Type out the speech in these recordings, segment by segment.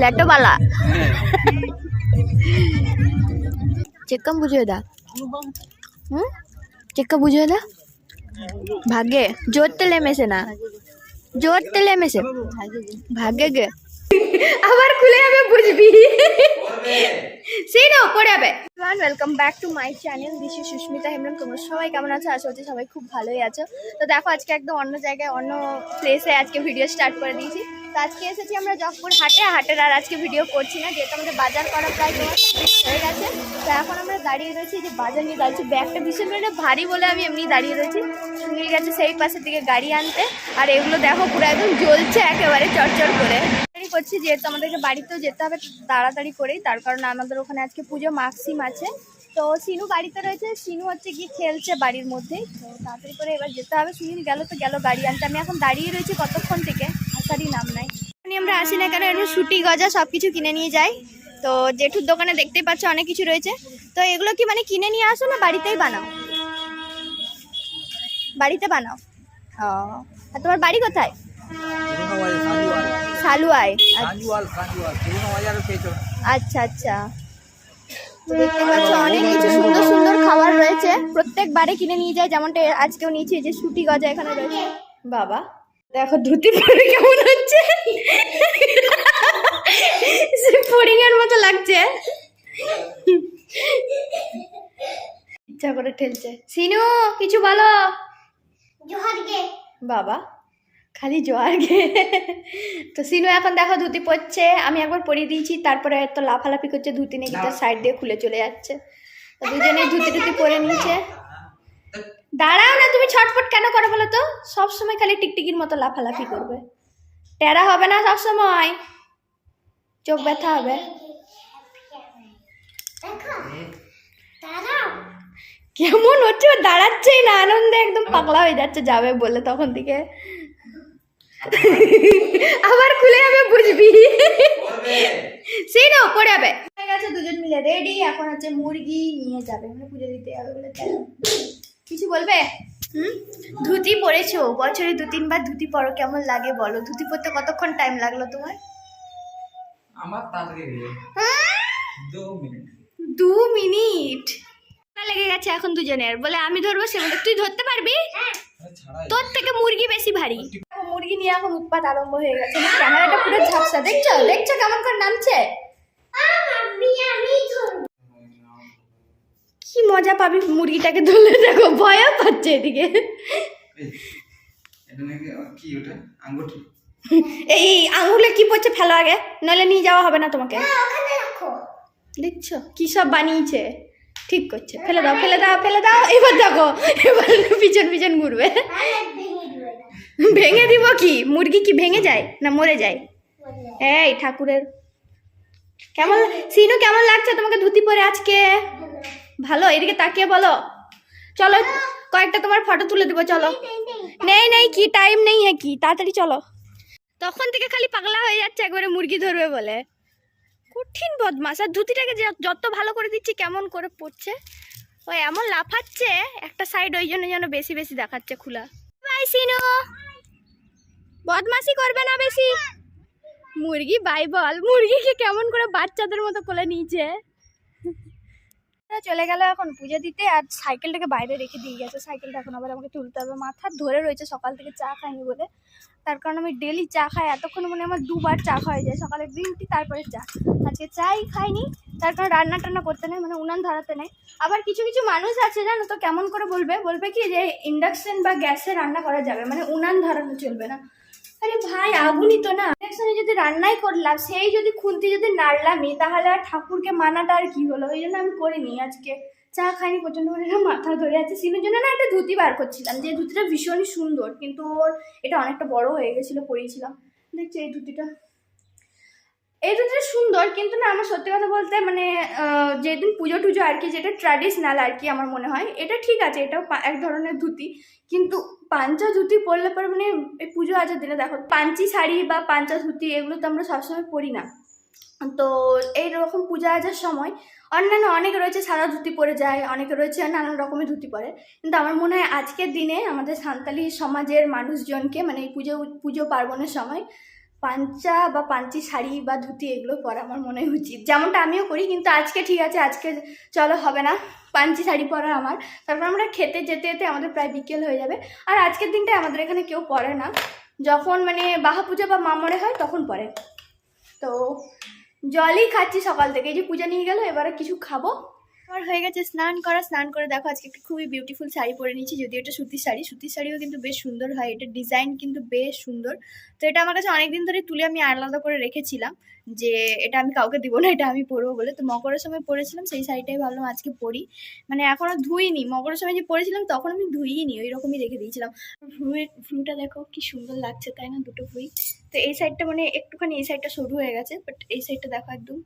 ল্যাটোবালা চেক্কাম বুঝে দা হুম চেক্কা বুঝে দা ভাগে জোর তেলে মেশে না জোর তেলে মেশে ভাগে গে আবার খুলে আমি বুঝবি সেই না পড়ে যাবে। Welcome back to my channel this is Susmita Hembram তোমরা সবাই কেমন আছো? আশা করছি সবাই খুব ভালোই আছো। তো দেখো আজকে একদম অন্য জায়গায় অন্য প্লেসে আজকে ভিডিও স্টার্ট করে দিয়েছি। তো আজকে এসেছি আমরা জগপুর হাটে। হাটের আর আজকে ভিডিও করছি না যেহেতু আমাদের বাজার করা প্রায় হয়ে গেছে। তো এখন আমরা দাঁড়িয়ে রয়েছি যে বাজার নিয়ে দাঁড়িয়েছি। ব্যাগটা ভীষণ মানে ভারী বলে আমি এমনি দাঁড়িয়ে রয়েছি। সুনীল গেছে সেই পাশের দিকে গাড়ি আনতে। আর এগুলো দেখো পুরো একদম জ্বলছে একেবারে চড়চড় করে। তাড়াতাড়ি করছি, যেহেতু আমাদেরকে বাড়িতেও যেতে হবে তাড়াতাড়ি করেই, তার কারণ আমাদের ওখানে আজকে পুজো মাক্সিম আছে। তো সিনু বাড়িতে রয়েছে, সিনু হচ্ছে গিয়ে খেলছে বাড়ির মধ্যেই, তো তাড়াতাড়ি করে এবার যেতে হবে। সুনীল গেল তো গেল গাড়ি আনতে, আমি এখন দাঁড়িয়ে রয়েছি কতক্ষণ থেকে, আসারই নাম নাই। আমরা আসি না কেন, এরকম সুটি গজা সব কিছু কিনে নিয়ে যাই। তো জেঠুর দোকানে দেখতেই পাচ্ছ অনেক কিছু রয়েছে। তো এগুলো কি মানে কিনে নিয়ে আসো না বাড়িতেই বানাও? বাড়িতে বানাও? ও, আর তোমার বাড়ি কোথায়? সাজুয়াল আচ্ছা। আচ্ছা। আচ্ছা দেখতে পাচ্ছ অনেক কিছু সুন্দর সুন্দর খাবার রয়েছে। প্রত্যেকবারে কিনে নিয়ে যায় যেমনটা আজকেও নিয়েছি যে সুটি গজা এখানে রয়েছে। বাবা দেখো ধুতি পরে কেমন হচ্ছে। সে ফড়িং এর মতো লাগছে। ইচ্ছা করে ঠেলছে। সিনু কিছু বলো। বাবা খালি জোয়ার গে তো সিনু এখন দেখো ধুতি পরছে আমি একবার পরিয়ে দিয়েছি তারপরে তো লাফালাফি করছে ধুতি নিয়ে তার সাইড দিয়ে খুলে চলে যাচ্ছে। তো দুজনে ধুতি টুতি পরে নিয়েছে। দাঁড়াও না তুমি ছটফট কেন করো বলো তো? সবসময় খালি টিকটিকির মতো লাফালাফি করবে। টেরা হবে না সবসময় চোখ ব্যথা হবে। কেমন হচ্ছে? দাঁড়াচ্ছেই না আনন্দে একদম পাগলা হয়ে যাচ্ছে যাবে বলে তখন থেকে। আবার খুলে যাবে বুঝবি? সেই না পড়ে যাবে। হয়ে গেছে দুজন মিলে রেডি এখন হচ্ছে মুরগি নিয়ে যাবে মানে পুজো দিতে যাবে বলে। কিছু বলবে? হুম? ধুতি পরেছো? বছরে দু তিনবার ধুতি পরো কেমন লাগে বলো? ধুতি পরতে কতক্ষণ টাইম লাগল তোমার? আমার তাড়াতাড়ি হয়ে দু মিনিট। দু মিনিট। লেগে গেছে এখন দুজনের। বলে আমি ধরবো সে তুই ধরতে পারবি? ছাড়াই। তোর থেকে মুরগি বেশি ভারী। নিয়ে এখন উৎপাত আরম্ভ হয়ে গেছে। ক্যামেরাটা পুরো ঝাপসা। দেখছ? দেখছ কেমন করে নামছে? কি মজা পাবি? মুরগিটাকে ধরলে দেখো ভয়ও পাচ্ছে এদিকে। এই, এটা নাকি কি ওটা? আঙ্গুঠি এই আঙুলে কি পড়ছে ফেলো আগে। নইলে নিয়ে যাওয়া হবে না তোমাকে। দেখছ? কি সব বানিয়েছে? ঠিক করছে। ফেলে দাও ফেলে দাও ফেলে দাও। এবার দেখো এবার পিছন পিছন ঘুরবে। ভেঙে দিব কি? মুরগি কি ভেঙে যায় না মরে যায়? এই ঠাকুরের। কেমন সিনু, কেমন লাগছে? তোমাকে ধুতি পরে আজকে? ভালো, এদিকে তাকিয়ে বলো। চলো, কয়েকটা তোমার ফটো তুলে দেবো, চলো। নেই নেই, কি টাইম নেই হ্যাঁ কি? তাড়াতাড়ি চলো। তখন থেকে খালি পাগলা হয়ে যাচ্ছে একবারে মুরগি ধরবে বলে। কঠিন বদমাস আর ধুতিটাকে যত ভালো করে দিচ্ছি, কেমন করে পড়ছে ও এমন লাফাচ্ছে, একটা সাইড ওই জন্য যেন বেশি বেশি দেখাচ্ছে, খোলা। বাই সিনু। বদমাসি করবে না বেশি। মুরগি, বাই বল। মুরগিকে কেমন করে বাচ্চাদের মতো কোলে নিয়েছে? চলে গেল এখন পুজো দিতে, আর সাইকেলটাকে বাইরে রেখে দিয়ে গেছে। সাইকেলটা এখন আবার আমাকে তুলতে হবে মাথা ধরে রয়েছে সকাল থেকে চা খাইনি বলে। তার কারণ আমি ডেলি চা খাই। এতক্ষণ মানে আমার দুবার চা খাওয়া যায়। সকালে গ্রিন টি তারপরে চা। আজকে চাই খাইনি। তার কারণ রান্না টান্না করতে নেই মানে উনান ধরাতে নেই। আবার কিছু কিছু মানুষ আছে, জানো তো, কেমন করে বলবে? বলবে কি যে ইন্ডাকশন বা গ্যাসে রান্না করা যাবে। মানে উনান ধরানো চলবে না। আরে ভাই, আগুনই তো না। ইন্ডাকশনে যদি রান্নাই করলাম, সেই যদি খুন্তি যদি নাড়লামই, তাহলে আর ঠাকুরকে মানাটা আর কি হলো? ওই জন্য আমি করিনি আজকে। চা খাইনি প্রচণ্ড করে না মাথা ধরে আছে। সিনুর জন্য না একটা ধুতি বার করছিলাম, যে ধুতিটা ভীষণই সুন্দর, কিন্তু ওর এটা অনেকটা বড় হয়ে গেছিল, পরিয়েছিলাম। দেখছি এই ধুতিটা। এই ধুতিটা সুন্দর, কিন্তু না আমার সত্যি কথা বলতে মানে যেদিন পুজো টুজো আর কি, যেটা ট্র্যাডিশনাল আর কি আমার মনে হয়, এটা ঠিক আছে, এটাও এক ধরনের ধুতি। কিন্তু পাঞ্চা ধুতি পরলে পরে মানে এই পুজো আচার দিনে দেখো, পাঞ্চি শাড়ি বা পাঞ্চা ধুতি এগুলো তো আমরা সবসময় পরি না। তো এই রকম পূজা আচার সময় অন্যান্য অনেকে রয়েছে সাদা ধুতি পরে যায়, অনেকে রয়েছে নানান রকমের ধুতি পরে। কিন্তু আমার মনে হয় আজকের দিনে আমাদের সান্তালি সমাজের মানুষজনকে মানে এই পুজো পুজো পার্বণের সময় পাঞ্চা বা পাঞ্চি শাড়ি বা ধুতি এগুলো পরা আমার মনে উচিত। যেমনটা আমিও করি, কিন্তু আজকে ঠিক আছে, আজকে চলো হবে না। পাঞ্চি শাড়ি পরা আমার। তারপর আমরা খেতে যেতে যেতে আমাদের প্রায় বিকেল হয়ে যাবে। আর আজকের দিনটায় আমাদের এখানে কেউ পরে না। যখন মানে বাহা পূজা বা মামরে হয়, তখন পরে। তো, জলই খাচ্ছি সকাল থেকে। এই যে পূজা নিয়ে গেল, এবারে কিছু খাব। আমার হয়ে গেছে স্নান করা, স্নান করে দেখো আজকে একটা খুবই বিউটিফুল শাড়ি পরে নিয়েছি, যদিও এটা সুতির শাড়ি। সুতির শাড়িও কিন্তু বেশ সুন্দর হয় এটা ডিজাইন কিন্তু বেশ সুন্দর। তো এটা আমার কাছে অনেকদিন ধরে তুলে আমি আলাদা করে রেখেছিলাম যে এটা আমি কাউকে দিব না, এটা আমি পরবো বলে। তো মকরের সময় পরেছিলাম, সেই শাড়িটাই ভাবলাম আজকে পরি। মানে এখনও ধুইনি, মকরের সময় যে পরেছিলাম তখন আমি ধুইনি ওই রকমই রেখে দিয়েছিলাম। ভ্রুয়ের ভ্রুটা দেখো কি সুন্দর লাগছে, তাই না, দুটো ভ্রুই তো এই সাইডটা মানে একটুখানি এই সাইডটা সরু হয়ে গেছে বাট এই সাইডটা দেখো একদম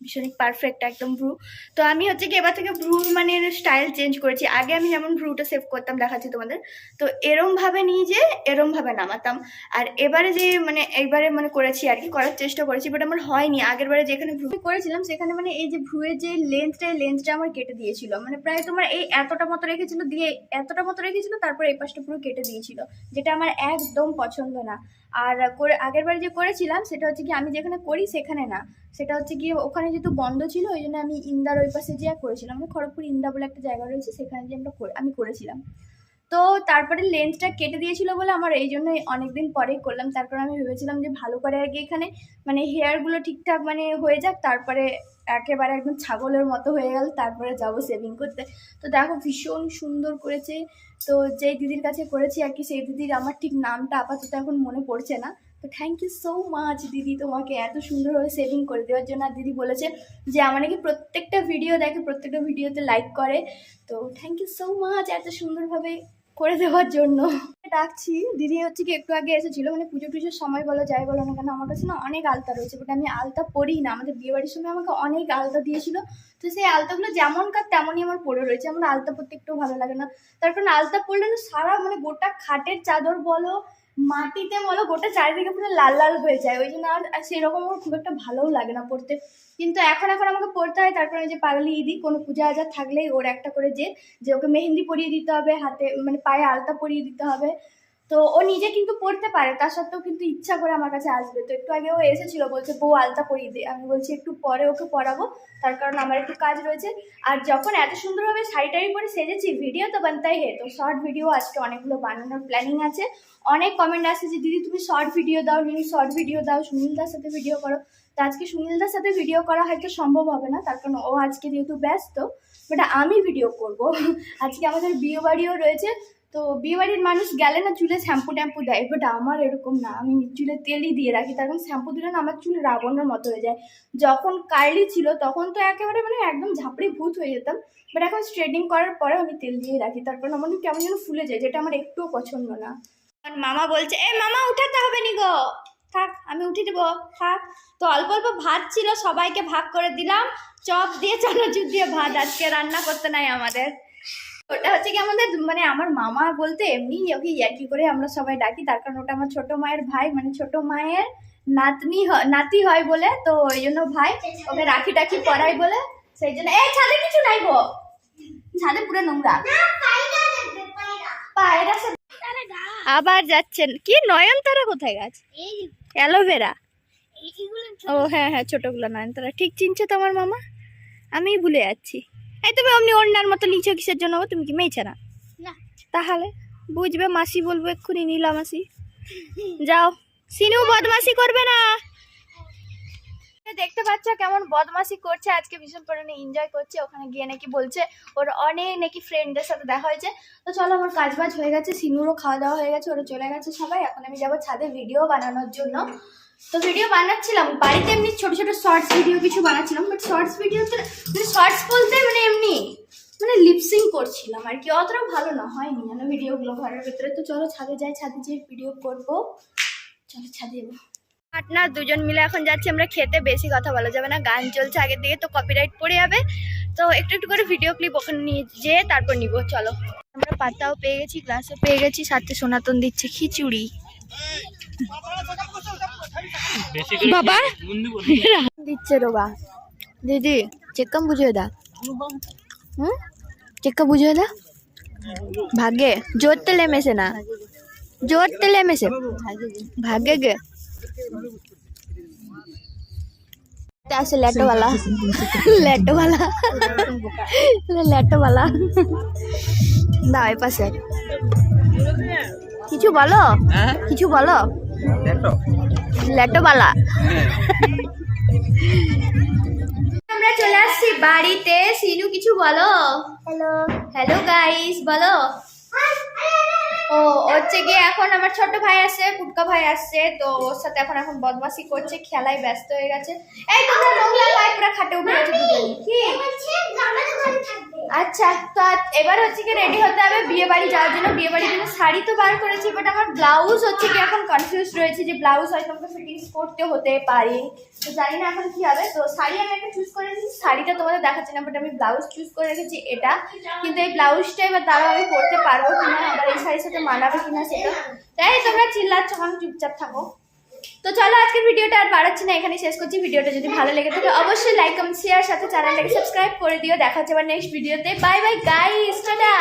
ভীষণই পারফেক্ট একদম ভ্রু তো আমি হচ্ছে কি এবার থেকে ভ্রু মানে স্টাইল চেঞ্জ করেছি। আগে আমি যেমন ভ্রুটা সেভ করতাম, দেখাচ্ছি তোমাদের। তো এরমভাবে নিয়ে যে এরমভাবে নামাতাম। আর এবারে যে মানে এইবারে মানে করেছি আর কি, করার চেষ্টা করেছি বাট আমার হয়নি। আগের বারে যেখানে ভ্রু করেছিলাম, সেখানে মানে এই যে ভ্রুয়ের যে লেন্থটা এই লেন্থটা আমার কেটে দিয়েছিল। মানে প্রায় তোমার এই এতটা মতো রেখেছিল দিয়ে, এতটা মতো রেখেছিল, তারপর এই পাশটা পুরো কেটে দিয়েছিল, যেটা আমার একদম পছন্দ না। আর করে, আগের বারে যে করেছিলাম, সেটা হচ্ছে কি আমি যেখানে করি সেখানে না। সেটা হচ্ছে গিয়ে ওখানে যেহেতু বন্ধ ছিল, ওই জন্য আমি ইন্দার ওই পাশে যেয়ে করেছিলাম। মানে খড়গপুর ইন্দা বলে একটা জায়গা রয়েছে, সেখানে যে আমরা আমি করেছিলাম। তো তারপরে লেন্সটা কেটে দিয়েছিল বলে আমার এই জন্য অনেকদিন পরেই করলাম। তারপর আমি ভেবেছিলাম যে ভালো করে আগে এখানে মানে হেয়ারগুলো ঠিকঠাক মানে হয়ে যাক, তারপরে একেবারে একদম ছাগলের মতো হয়ে গেল, তারপরে যাব সেভিং করতে। তো দেখো ভীষণ সুন্দর করেছে। তো যেই দিদির কাছে করেছি আর কি, সেই দিদির আমার ঠিক নামটা আপাতত এখন মনে পড়ছে না। তো থ্যাংক ইউ সো মাচ দিদি তোমাকে এত সুন্দরভাবে সেভিং করে দেওয়ার জন্য। আর দিদি বলেছে যে আমার নাকি প্রত্যেকটা ভিডিও দেখে প্রত্যেকটা ভিডিওতে লাইক করে। তো থ্যাংক ইউ সো মাচ এত সুন্দরভাবে করে দেওয়ার জন্য। ডাকছি। দিদি হচ্ছে কি একটু আগে এসেছিল। মানে পুজো টুজোর সময় বলো, যাই বলো না কেন, আমার কাছে না অনেক আলতা রয়েছে বাট আমি আলতা পরি না। আমাদের বিয়েবাড়ির সময় আমাকে অনেক আলতা দিয়েছিল। তো সেই আলতাগুলো যেমনকার তেমনই আমার পড়ে রয়েছে। আমার আলতা পরতে একটু ভালো লাগে না। তার কারণ আলতা পরলে না সারা মানে গোটা খাটের চাদর বলো মাটিতে বলো গোটা চারিদিকে পুরো লাল লাল হয়ে যায়। ওই জন্য আর সেরকম আমার খুব একটা ভালোও লাগে না পড়তে। কিন্তু এখন এখন আমাকে পড়তে হয়, তারপরে ওই যে পাগলি ইদি, কোনো পূজা আজা থাকলেই ওর একটা করে যে যে ওকে মেহেন্দি পরিয়ে দিতে হবে, হাতে মানে পায়ে আলতা পরিয়ে দিতে হবে। তো ও নিজে কিন্তু পড়তে পারে, তার সত্ত্বেও কিন্তু ইচ্ছা করে আমার কাছে আসবে। তো একটু আগে ও এসেছিল, বলছে, বউ, আলতা পরিয়ে দে। আমি বলছি, একটু পরে ওকে পড়াবো, তার কারণ আমার একটু কাজ রয়েছে। আর যখন এত সুন্দরভাবে শাড়ি টাড়ি পরে সেজেছি ভিডিও তো বানতাই হে, তো শর্ট ভিডিও আজকে অনেকগুলো বানানোর প্ল্যানিং আছে। অনেক কমেন্ট আসছে যে, দিদি, তুমি শর্ট ভিডিও দাও দিদি শর্ট ভিডিও দাও সুনীলদার সাথে ভিডিও করো। তো আজকে সুনীলদার সাথে ভিডিও করা হয়তো সম্ভব হবে না, তার কারণ ও আজকে যেহেতু ব্যস্ত বাট আমি ভিডিও করব। আজকে আমাদের বিয়ে বাড়িও রয়েছে তো বিয়ে বাড়ির মানুষ গেলে না চুলে শ্যাম্পু ট্যাম্পু দেয় বাট আমার এরকম না। আমি চুলে তেলই দিয়ে রাখি, তার কারণ শ্যাম্পু দিলে না আমার চুল রাবণের মতো হয়ে যায়। যখন কার্লি ছিল, তখন তো একেবারে মানে একদম ঝাপড়ি ভূত হয়ে যেতাম বাট এখন স্ট্রেটিং করার পরে আমি তেল দিয়ে রাখি। তারপর আমার কেমন যেন ফুলে যায়, যেটা আমার একটুও পছন্দ না। আমার মামা বলছে, এ মামা, উঠাতে হবে নি গো। থাক, আমি উঠে দেবো। থাক। তো অল্প অল্প ভাত ছিল, সবাইকে ভাগ করে দিলাম। চপ দিয়ে, চানাচুর দিয়ে ভাত। আজকে রান্না করতে নাই আমাদের। ওটা হচ্ছে কি আমাদের মানে আমার মামা বলতে এমনি ওকে ইয়ার্কি করে আমরা সবাই ডাকি। তার কারণ ওটা আমার ছোট মায়ের ভাই মানে ছোট মায়ের নাতনি নাতি হয় বলে তো ওই জন্য ভাই ওকে রাখি টাখি পরাই বলে সেই জন্য এই ছাদে কিছু নাই গো। ছাদে পুরো নোংরা। পায়রা আবার যাচ্ছেন কি নয়নতারা কোথায় গাছ? অ্যালোভেরা ও হ্যাঁ হ্যাঁ ছোটগুলো নয়নতারা। ঠিক চিনছো তো আমার মামা? আমিই ভুলে যাচ্ছি। এই তুমি অমনি অন্যার মতো নিচে কিসের জন্য? তুমি কি মেয়েছে না? না। তাহলে বুঝবে মাসি বলব এক্ষুনি নীলা মাসি। যাও। সিনু বদমাসি করবে না। দেখতে পাচ্ছ কেমন বদমাসি করছে আজকে ভীষণ পরিমাণে এনজয় করছে। ওখানে গিয়ে নাকি বলছে ওর অনেক নাকি ফ্রেন্ডদের সাথে দেখা হয়েছে। তো চলো আমার কাজ বাজ হয়ে গেছে সিনুরও খাওয়া দাওয়া হয়ে গেছে ওরা চলে গেছে সবাই। এখন আমি যাব ছাদে ভিডিও বানানোর জন্য। তো ভিডিও বানাচ্ছিলাম। বাড়িতে এমনি ছোট ছোট শর্টস ভিডিও কিছু বানাচ্ছিলাম বাট শর্টস ভিডিওতে মানে শর্টস বলতে মানে এমনি মানে লিপসিং করছিলাম আর কি। অতটাও ভালো না, হয়নি। যেন ভিডিওগুলো ঘরের ভেতরে। তো চলো ছাদে যাই, ছাদে যেয়ে ভিডিও করব। চলো ছাদে যাব। পার্টনার দুজন মিলে এখন যাচ্ছি, আমরা খেতে বেশি কথা বলা যাবে না। গান চলছে আগের দিকে, তো কপিরাইট পড়ে যাবে। তো একটু একটু করে ভিডিও ক্লিপ ওখানে নিয়ে যেয়ে তারপর নিব, চলো। আমরা পাতাও পেয়ে গেছি গ্লাসও পেয়ে গেছি, সাথে সনাতন দিচ্ছে খিচুড়ি। বাবা? দিচ্ছে রোগা। দিদি চেক্কাম বুঝিয়ে দা হুম? চেক্কা বুঝিয়ে দা ভাগ্যে জোরতে লেমেছে না। জোরতে লেমেছে ভাগে গে। এটা আছে ল্যাটোওয়ালা। ল্যাটোওয়ালা। ল্যাটোওয়ালা। দাও পাশে কিছু বলো? হ্যাঁ? কিছু বলো? দেখো ল্যাটোওয়ালা আমরা চলে আসছি বাড়িতে। সিনু কিছু বলো? হ্যালো হ্যালো গাইস বলো? ও হচ্ছে গিয়ে এখন আমার ছোট ভাই আসছে পুটকা ভাই আসছে তো ওর সাথে এখন এখন বদমাশি করছে খেলায় ব্যস্ত হয়ে গেছে। এই তোমরা নোংলা ভাই পুরো খাটে উঠে গেছে দুজনে। কি? আচ্ছা তো এবার হচ্ছে কি রেডি হতে হবে বিয়ে বাড়ি যাওয়ার জন্য বিয়ে বাড়ির জন্য শাড়ি তো বার করেছি বাট আমার ব্লাউজ হচ্ছে কি এখন কনফিউজ রয়েছে যে ব্লাউজ হয়তো আমাকে ফিটিংস করতে হতে পারে। তো জানি না এখন কি হবে। তো শাড়ি আমি একটা চুজ করে নিয়েছি, শাড়িটা তোমাদের দেখাচ্ছি না বাট আমি ব্লাউজ চুজ করে রেখেছি এটা। কিন্তু এই ব্লাউজটা এবার দাঁড়াও আমি পরতে পারব কিনা আবার এই শাড়ির সাথে মানাবে কিনা সেটা। তাই তোমরা চিল্লাচ্ছ কারণ চুপচাপ থাকো তো চলো আজকের ভিডিওটা আর বাড়াচ্ছি না এখানে শেষ করছি। ভিডিওটা যদি ভালো লেগে থাকে, অবশ্যই লাইক কমেন্ট শেয়ার সাথে চ্যানেলটাকে সাবস্ক্রাইব করে দিও। দেখা হচ্ছে আবার নেক্সট ভিডিওতে বাই বাই গাইস টাটা!